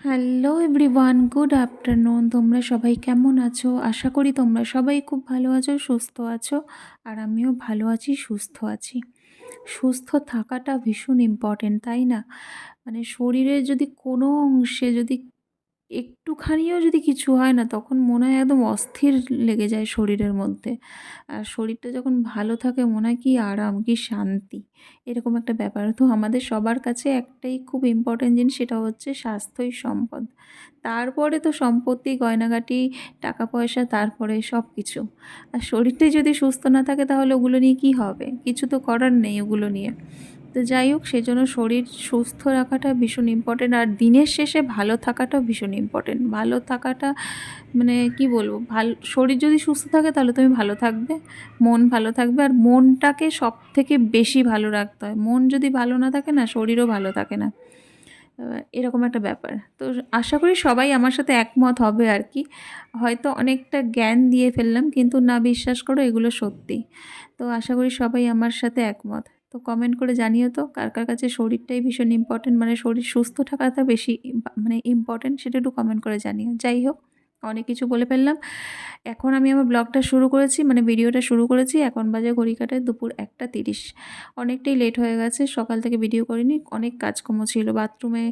Hello everyone good afternoon তোমরা সবাই কেমন আছো? আশা করি তোমরা সবাই খুব ভালো আছো, সুস্থ আছো, আর আমিও ভালো আছি, সুস্থ আছি। সুস্থ থাকাটা ভীষণ ইম্পর্টেন্ট তাই না? মানে শরীরের যদি কোনো অংশে যদি একটুখানিও যদি কিছু হয় না, তখন মনে হয় একদম অস্থির লেগে যায় শরীরের মধ্যে। আর শরীরটা যখন ভালো থাকে, মনে হয় কি আরাম, কি শান্তি। এরকম একটা ব্যাপার। তো আমাদের সবার কাছে একটাই খুব ইম্পর্টেন্ট জিনিস, সেটা হচ্ছে স্বাস্থ্যই সম্পদ। তারপরে তো সম্পত্তি, গয়নাগাটি টাকা পয়সা তারপরে সব কিছু আর শরীরটাই যদি সুস্থ না থাকে, তাহলে ওগুলো নিয়ে কী হবে? কিছু তো করার নেই ওগুলো নিয়ে। তো যাই হোক, সেজন্য শরীর সুস্থ রাখাটা ভীষণ ইম্পর্টেন্ট আর দিনের শেষে ভালো থাকাটা ভীষণ ইম্পর্টেন্ট ভালো থাকাটা মানে কি বলব, ভালো, শরীর যদি সুস্থ থাকে তাহলে তুমি ভালো থাকবে, মন ভালো থাকবে আর মনটাকে সব থেকে বেশি ভালো রাখতে হয়। মন যদি ভালো না থাকে না, শরীরও ভালো থাকে না। এরকম একটা ব্যাপার। তো আশা করি সবাই আমার সাথে একমত হবে আর কি। হয়তো অনেকটা জ্ঞান দিয়ে ফেললাম, কিন্তু না বিশ্বাস করো এগুলো সত্যি। তো আশা করি সবাই আমার সাথে একমত। তো কমেন্ট করে জানিও তো, কার কার কাছে শরীরটাই ভীষণ ইম্পর্টেন্ট মানে শরীর সুস্থ থাকাটা বেশি মানে ইম্পর্টেন্ট সেটা একটু কমেন্ট করে জানিও। যাই হোক, অনেক কিছু বলে ফেললাম। এখন আমি আমার ব্লগটা শুরু করেছি মানে ভিডিওটা শুরু করেছি, এখন বাজে ঘড়ি কাটায় দুপুর একটা তিরিশ। অনেকটাই লেট হয়ে গেছে, সকাল থেকে ভিডিও করিনি, অনেক কাজকর্ম ছিল বাথরুমে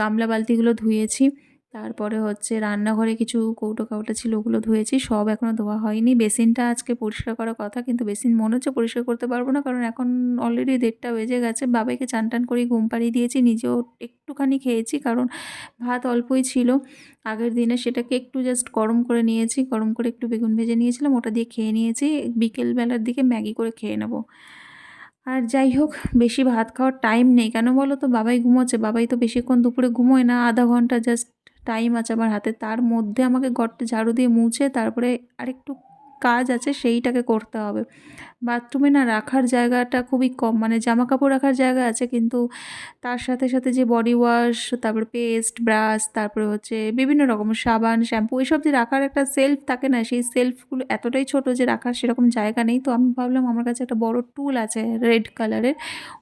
গামলা বালতিগুলো ধুয়েছি। তারপরে হচ্ছে রান্নাঘরে কিছু কৌটো কাউটা ছিল, ওগুলো ধুয়েছি, সব এখনও ধোয়া হয়নি। বেসিনটা আজকে পরিষ্কার করার কথা, কিন্তু বেসিন মনে হচ্ছে পরিষ্কার করতে পারব না, কারণ এখন অলরেডি দেড়টা বেজে গেছে। বাবাইকে চান টান করে ঘুম পাড়িয়ে দিয়েছি, নিজেও একটুখানি খেয়েছি, কারণ ভাত অল্পই ছিল। আগের দিনে সেটাকে একটু জাস্ট গরম করে নিয়েছি, গরম করে একটু বেগুন ভেজে নিয়েছিলাম, ওটা দিয়ে খেয়ে নিয়েছি। বিকেলবেলার দিকে ম্যাগি করে খেয়ে নেব। আর যাই হোক, বেশি ভাত খাওয়ার টাইম নেই, কেন বলো তো? বাবাই ঘুমোচ্ছে, বাবাই তো বেশিক্ষণ দুপুরে ঘুমোয় না, আধা ঘণ্টা জাস্ট টাইম আছে আমার হাতে, তার মধ্যে আমাকে ঘরটা ঝাড়ু দিয়ে মুছে তারপরে আরেকটু কাজ আছে সেইটাকে করতে হবে। বাথরুমে না রাখার জায়গাটা খুবই কম মানে জামা কাপড় রাখার জায়গা আছে, কিন্তু তার সাথে সাথে যে বডি ওয়াশ তারপরে পেস্ট ব্রাশ তারপরে হচ্ছে বিভিন্ন রকম সাবান শ্যাম্পু এসব যে রাখার একটা সেলফ থাকে না, সেই সেলফগুলো এতটাই ছোট যে রাখার সেরকম জায়গা নেই। তো আমি ভাবলাম আমার কাছে একটা বড় টুল আছে রেড কালারের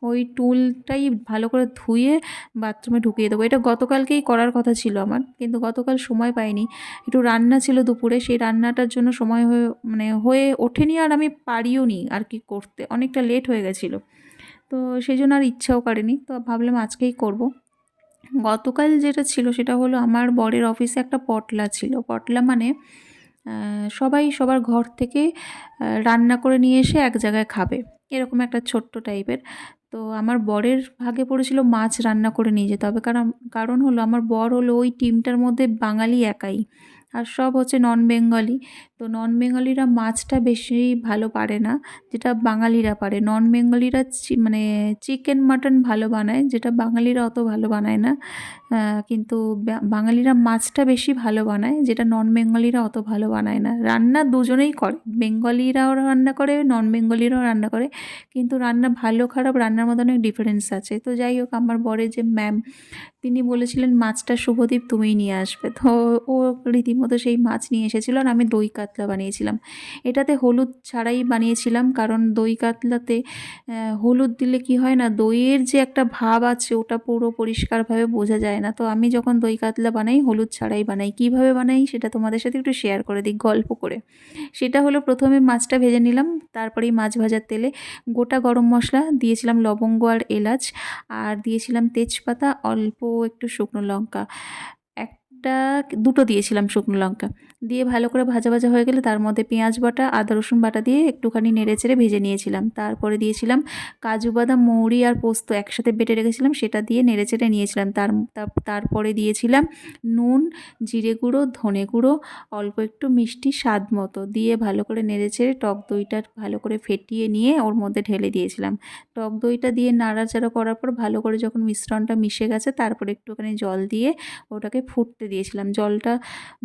ওই টুলটাই ভালো করে ধুয়ে বাথরুমে ঢুকিয়ে দেবো। এটা গতকালকেই করার কথা ছিল আমার, কিন্তু গতকাল সময় পাইনি। একটু রান্না ছিল দুপুরে, সেই রান্নাটার জন্য সময় হয়ে মানে হয়ে ওঠেনি আর আমি পারিও নি। আর কি করতে, অনেকটা লেট হয়ে গেছিল। তো সেই জন্য আর ইচ্ছাও করেনি। তো ভাবলাম আজকেই করব। গতকাল যেটা ছিল সেটা হলো আমার বরের অফিসে একটা পটলা ছিল। পটলা মানে সবাই সবার ঘর থেকে রান্না করে নিয়ে এসে এক জায়গায় খাবে। এরকম একটা ছোট্ট টাইপের তো আমার বরের ভাগে পড়েছিল মাছ রান্না করে নিয়ে যেতে হবে। কারণ কারণ হলো আমার বর হলো ওই টিমটার মধ্যে বাঙালি একাই। আর সব হচ্ছে নন বেঙ্গলি তো নন বেঙ্গলিরা মাছটা বেশি ভালো পারে না, যেটা বাঙালিরা পারে। নন বেঙ্গলিরা মানে চিকেন মাটন ভালো বানায়, যেটা বাঙালিরা অত ভালো বানায় না। কিন্তু বাঙালিরা মাছটা বেশি ভালো বানায়, যেটা নন বেঙ্গলিরা অত ভালো বানায় না। রান্না দুজনেই করে। বেঙ্গলিরাও রান্না করে নন বেঙ্গলিরাও রান্না করে, কিন্তু রান্না ভালো, খারাপ রান্নার মধ্যে অনেক ডিফারেন্স আছে। তো যাই হোক, আমার বরে যে ম্যাম তিনি বলেছিলেন, মাছটা শুভদীপ তুমিই নিয়ে আসবে। তো ও রীতিমতো সেই মাছ নিয়ে এসেছিল আর আমি দই কাতলা বানিয়েছিলাম। এটাতে হলুদ ছাড়াই বানিয়েছিলাম, কারণ দই কাতলাতে হলুদ দিলে কি হয় না, দইয়ের যে একটা ভাব আছে, ওটা পুরো পরিষ্কারভাবে বোঝা যায় না। তো আমি যখন দই কাতলা বানাই, হলুদ ছাড়াই বানাই, কীভাবে বানাই সেটা তোমাদের সাথে একটু শেয়ার করে দিই গল্প করে। সেটা হলো প্রথমে মাছটা ভেজে নিলাম, তারপরেই মাছ ভাজার তেলে গোটা গরম মশলা, দিয়েছিলাম লবঙ্গ আর এলাচ, আর দিয়েছিলাম তেজপাতা, অল্প একটু শুকনো লঙ্কা। একটা, দুটো দিয়েছিলাম শুকনো লঙ্কা। দিয়ে ভালো করে ভাজা ভাজা হয়ে গেলে তার মধ্যে পেঁয়াজ বাটা, আদা, রসুন বাটা দিয়ে একটুখানি নেড়ে চেড়ে ভেজে নিয়েছিলাম। তারপরে দিয়েছিলাম কাজু বাদাম, মৌরি আর পোস্ত একসাথে বেটে রেখেছিলাম, সেটা দিয়ে নেড়ে চেড়ে নিয়েছিলাম। তার তারপরে দিয়েছিলাম নুন, জিরে গুঁড়ো, ধনে গুঁড়ো, অল্প একটু মিষ্টি স্বাদ মতো দিয়ে ভালো করে নেড়ে চেড়ে টক দইটা ভালো করে ফেটিয়ে নিয়ে ওর মধ্যে ঢেলে দিয়েছিলাম। টক দইটা দিয়ে নাড়াচাড়া করার পর ভালো করে যখন মিশ্রণটা মিশে গেছে, তারপরে একটুখানি জল দিয়ে ওটাকে ফুটতে দিয়েছিলাম। জলটা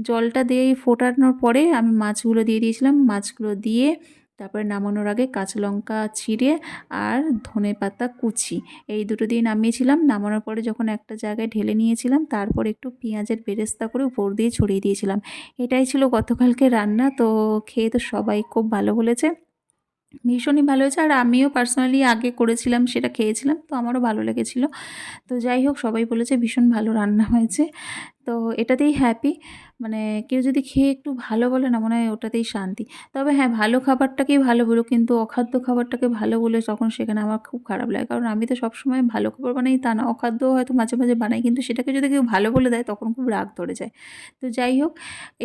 জলটা দিয়েই ফোটানোর পরে আমি মাছগুলো দিয়ে দিয়েছিলাম। মাছগুলো দিয়ে তারপরে নামানোর আগে কাঁচা লঙ্কা ছিঁড়ে আর ধনে পাতা কুচি, এই দুটো দিয়ে নামিয়েছিলাম। নামানোর পরে যখন একটা জায়গায় ঢেলে নিয়েছিলাম, তারপর একটু পেঁয়াজের বেরেস্তা করে উপর দিয়ে ছড়িয়ে দিয়েছিলাম। এটাই ছিল গতকালকে রান্না, তো খেয়ে তো সবাই খুব ভালো বলেছে। ভীষণই ভালো হয়েছে। আর আমিও পার্সোনালি আগে করেছিলাম, সেটা খেয়েছিলাম, তো আমারও ভালো লেগেছিলো। তো যাই হোক, সবাই বলেছে ভীষণ ভালো রান্না হয়েছে। তো এটাতেই হ্যাপি মানে কেউ যদি খেয়ে একটু ভালো বলে না, মনে হয় ওটাতেই শান্তি। তবে হ্যাঁ ভালো খাবারটাকেই ভালো বলো, কিন্তু অখাদ্য খাবারটাকে ভালো বলে তখন সেখানে আমার খুব খারাপ লাগে। কারণ আমি তো সবসময় ভালো খাবার বানাই, তা না অখাদ্য হয়তো মাঝে মাঝে বানাই, কিন্তু সেটাকে যদি কেউ ভালো বলে দেয়, তখন খুব রাগ ধরে যায়। তো যাই হোক,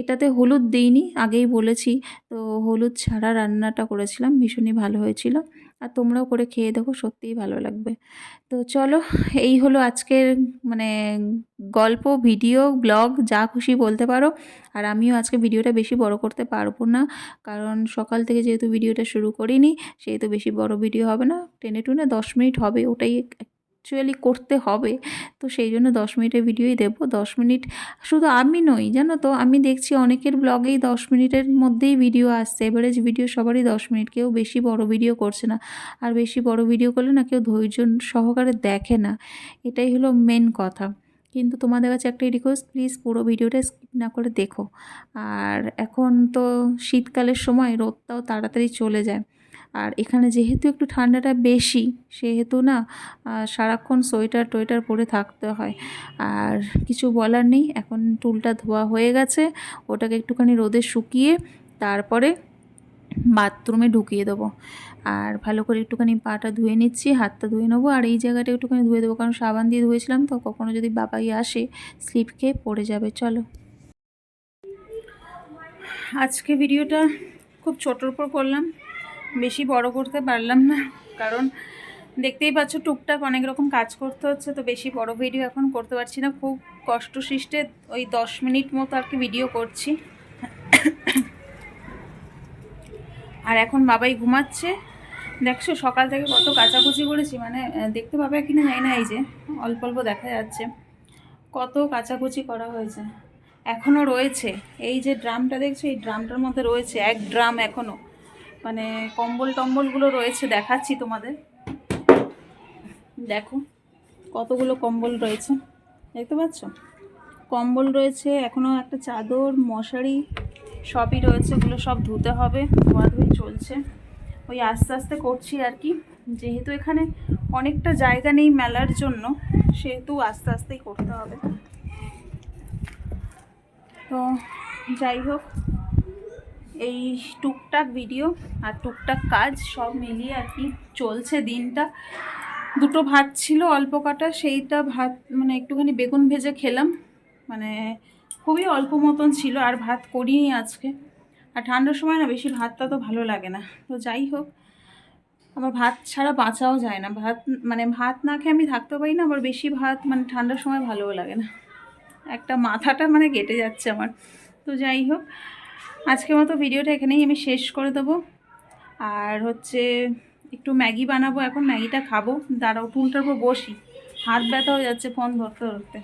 এটাতে হলুদ দিইনি, আগেই বলেছি। তো হলুদ ছাড়া রান্নাটা করেছিলাম, ভীষণই ভালো হয়েছিল। আর তোমরাও করে খেয়ে দেখো, সত্যিই ভালো লাগবে। তো চলো, এই হলো আজকের মানে গল্প, ভিডিও, ব্লগ, যা খুশি বলতে পারো। আর আমিও আজকে ভিডিওটা বেশি বড় করতে পারব না। কারণ সকাল থেকে যেহেতু ভিডিওটা শুরু করিনি, সেহেতু বেশি বড় ভিডিও হবে না। টেনে টুনে দশ মিনিট হবে, ওটাই অ্যাকচুয়ালি করতে হবে। তো সেই জন্য দশ মিনিটের ভিডিওই দেবো। দশ মিনিট শুধু আমি নই, জানো তো, আমি দেখছি অনেকের ব্লগেই দশ মিনিটের মধ্যেই ভিডিও আসছে। এভারেজ ভিডিও সবারই দশ মিনিট, কেউ বেশি বড় ভিডিও করছে না। আর বেশি বড় ভিডিও করলে না কেউ ধৈর্য সহকারে দেখে না। এটাই হলো মেন কথা। কিন্তু তোমাদের কাছে একটাই রিকোয়েস্ট প্লিজ পুরো ভিডিওটা স্কিপ না করে দেখো। আর এখন তো শীতকালের সময়, রোদটাও তাড়াতাড়ি চলে যায়। আর এখানে যেহেতু একটু ঠান্ডাটা বেশি, সেহেতু না সারাক্ষণ সোয়েটার টোয়েটার পরে থাকতে হয়। আর কিছু বলার নেই, এখন টুলটা ধোয়া হয়ে গেছে, ওটাকে একটুখানি রোদে শুকিয়ে তারপরে বাথরুমে ঢুকিয়ে দেবো। আর ভালো করে একটুখানি পাটা ধুয়ে নিচ্ছি, হাতটা ধুয়ে নেব। আর এই জায়গাটা একটুখানি ধুয়ে দেবো, কারণ সাবান দিয়ে ধুয়েছিলাম তো, কখনো যদি বাবাই আসে, স্লিপ খেয়ে পড়ে যাবে, চলো। আজকে ভিডিওটা খুব ছোটোর উপর করলাম, বেশি বড় করতে পারলাম না, কারণ দেখতেই পাচ্ছ টুকটাক অনেক রকম কাজ করতে হচ্ছে, তো বেশি বড় ভিডিও এখন করতে পারছি না। খুব কষ্ট সৃষ্টে ওই দশ মিনিট মতো আর কি ভিডিও করছি। আর এখন বাবাই ঘুমাচ্ছে দেখছ, সকাল থেকে কত কাচাকুচি করেছি মানে দেখতে পাবে কিনা জানি না এই যে, অল্প অল্প দেখা যাচ্ছে। কত কাচাকুচি করা হয়েছে। এখনও রয়েছে। এই যে ড্রামটা দেখছ, এই ড্রামটার মধ্যে রয়েছে এক ড্রাম এখনও মানে কম্বল টম্বলগুলো রয়েছে, দেখাচ্ছি তোমাদের। দেখো, কতগুলো কম্বল রয়েছে। দেখতে পাচ্ছ? কম্বল রয়েছে এখনও একটা চাদর, মশারি, সবই রয়েছে ওগুলো সব ধুতে হবে, ধোয়াধুয়ি চলছে। ওই আস্তে আস্তে করছি আর কি। যেহেতু এখানে অনেকটা জায়গা নেই মেলার জন্য, সেহেতু আস্তে আস্তেই করতে হবে। তো যাই হোক, এই টুকটাক ভিডিও আর টুকটাক কাজ সব মিলিয়ে আর কি চলছে দিনটা। দুটো ভাত ছিল অল্প কাটা, সেইটা ভাত মানে একটুখানি বেগুন ভেজে খেলাম। মানে খুবই অল্প মতন ছিল, আর ভাত করিনি আজকে। আর ঠান্ডার সময় না বেশি ভাতটা তো ভালো লাগে না। তো যাই হোক, আমার ভাত ছাড়া বাঁচাও যায় না। ভাত মানে ভাত না খেয়ে আমি থাকতে পারি না, আবার বেশি ভাত মানে ঠান্ডার সময় ভালোও লাগে না। একটা মাথাটা মানে কেটে যাচ্ছে আমার। তো যাই হোক, আজকের মতো ভিডিওটা এখানেই আমি শেষ করে দেবো। আর হচ্ছে একটু ম্যাগি বানাবো, এখন ম্যাগিটা খাব। দাঁড়াও টুলটার উপর বসি। হাত ব্যথা হয়ে যাচ্ছে, ফোন ধরতে ধরতে।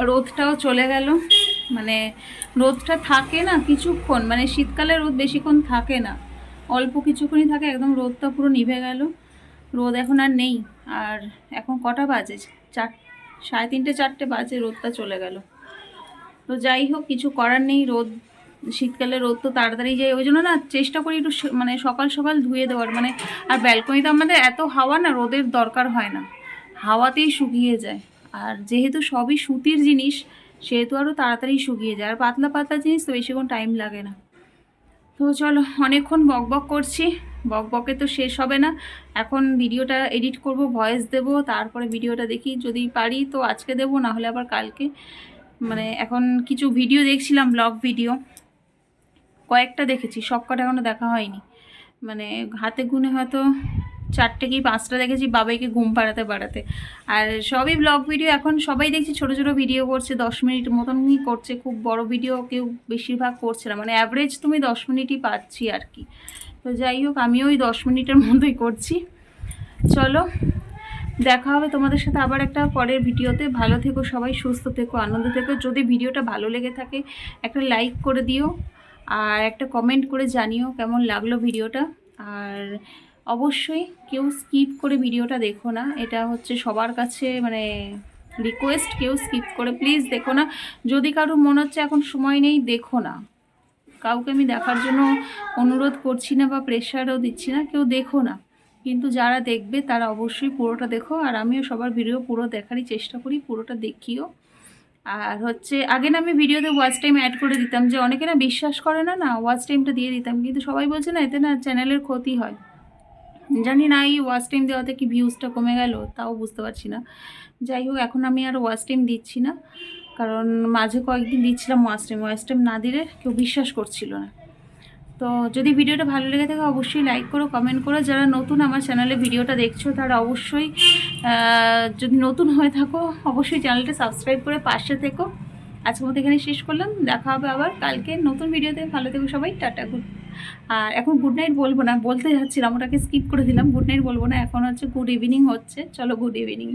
রোদটাও চলে গেল। মানে রোদটা থাকে না কিছুক্ষণ মানে শীতকালে রোদ বেশিক্ষণ থাকে না। অল্প কিছুক্ষণই থাকে, একদম রোদটা পুরো নিভে গেল। রোদ এখন আর নেই, আর এখন কটা বাজে? চার, সাড়ে তিনটে, চারটে বাজে, রোদটা চলে গেল। তো যাই হোক, কিছু করার নেই, রোদ, শীতকালে রোদ তো তাড়াতাড়ি যায়, ওই জন্য না চেষ্টা করি একটু মানে সকাল সকাল ধুয়ে দেওয়ার। মানে আর ব্যালকনিতে আমাদের এত হাওয়া না, রোদের দরকার হয় না। হাওয়াতেই শুকিয়ে যায়। আর যেহেতু সবই সুতির জিনিস, সেহেতু আরও তাড়াতাড়ি শুকিয়ে যায়। আর পাতলা পাতলা জিনিস তো বেশিক্ষণ টাইম লাগে না। তো চলো, অনেকক্ষণ বক বক করছি। বক বকে তো শেষ হবে না। এখন ভিডিওটা এডিট করব ভয়েস দেব, তারপরে ভিডিওটা দেখি। যদি পারি তো আজকে দেব, না হলে আবার কালকে। মানে এখন কিছু ভিডিও দেখছিলাম ব্লগ ভিডিও কয়েকটা দেখেছি সব কটা এখনও দেখা হয়নি। মানে হাতে গুনে হয়তো চারটে কি পাঁচটা দেখেছি বাবাইকে ঘুম পাড়াতে পাড়াতে। আর সবই ব্লগ ভিডিও এখন সবাই দেখছি ছোট ছোট ভিডিও করছে, দশ মিনিট মতনই করছে, খুব বড় ভিডিও কেউ বেশিরভাগ করছে না। মানে অ্যাভারেজ তুমি দশ মিনিটই পাচ্ছি আর কি। তো যাই হোক, আমিও ওই দশ মিনিটের মধ্যেই করছি। চলো, দেখা হবে তোমাদের সাথে আবার একটা পরের ভিডিওতে ভালো থেকো সবাই, সুস্থ থেকো, আনন্দ থেকো। যদি ভিডিওটা ভালো লেগে থাকে, একটা লাইক করে দিও, আর একটা কমেন্ট করে জানিও কেমন লাগল ভিডিওটা আর অবশ্যই কেউ স্কিপ করে ভিডিওটা দেখো না। এটা হচ্ছে সবার কাছে মানে রিকোয়েস্ট কেউ স্কিপ করে প্লিজ দেখো না। যদি কারও মনে হচ্ছে এখন সময় নেই, দেখো না। কাউকে আমি দেখার জন্য অনুরোধ করছি না বা প্রেশারও দিচ্ছি না, কেউ দেখো না। কিন্তু যারা দেখবে, তারা অবশ্যই পুরোটা দেখো। আর আমিও সবার ভিডিও পুরো দেখারই চেষ্টা করি, পুরোটা দেখিও। আর হচ্ছে, আগে না আমি ভিডিওতে ওয়াচ টাইম অ্যাড করে দিতাম। যে অনেকে না বিশ্বাস করে না না ওয়াচ টাইমটা দিয়ে দিতাম। কিন্তু সবাই বলছে না, এতে না চ্যানেলের ক্ষতি হয়। জানি না, এই ওয়াচ টাইম দেওয়াতে কি ভিউজটা কমে গেল, তাও বুঝতে পারছি না। যাই হোক, এখন আমি আর ওয়াচ টাইম দিচ্ছি না, কারণ মাঝে কয়েকদিন দিচ্ছিলাম ওয়াচ টাইম ওয়াচ টাইম না দিলে কেউ বিশ্বাস করছিল না। তো যদি ভিডিওটা ভালো লেগে থাকে, অবশ্যই লাইক করো কমেন্ট করো। যারা নতুন আমার চ্যানেলে ভিডিওটা দেখছ, তারা অবশ্যই যদি নতুন হয়ে থাকো, অবশ্যই চ্যানেলটা সাবস্ক্রাইব করে পাশে থেকো। আজকের মতো এখানে শেষ করলাম, দেখা হবে আবার কালকে নতুন ভিডিওতে। ভালো থেকো সবাই, টাটা গুড আর এখন গুড নাইট বলব না, বলতে যাচ্ছিলাম, ওটাকে স্কিপ করে দিলাম গুড নাইট বলব না, এখন হচ্ছে গুড ইভিনিং হচ্ছে, চলো গুড ইভিনিং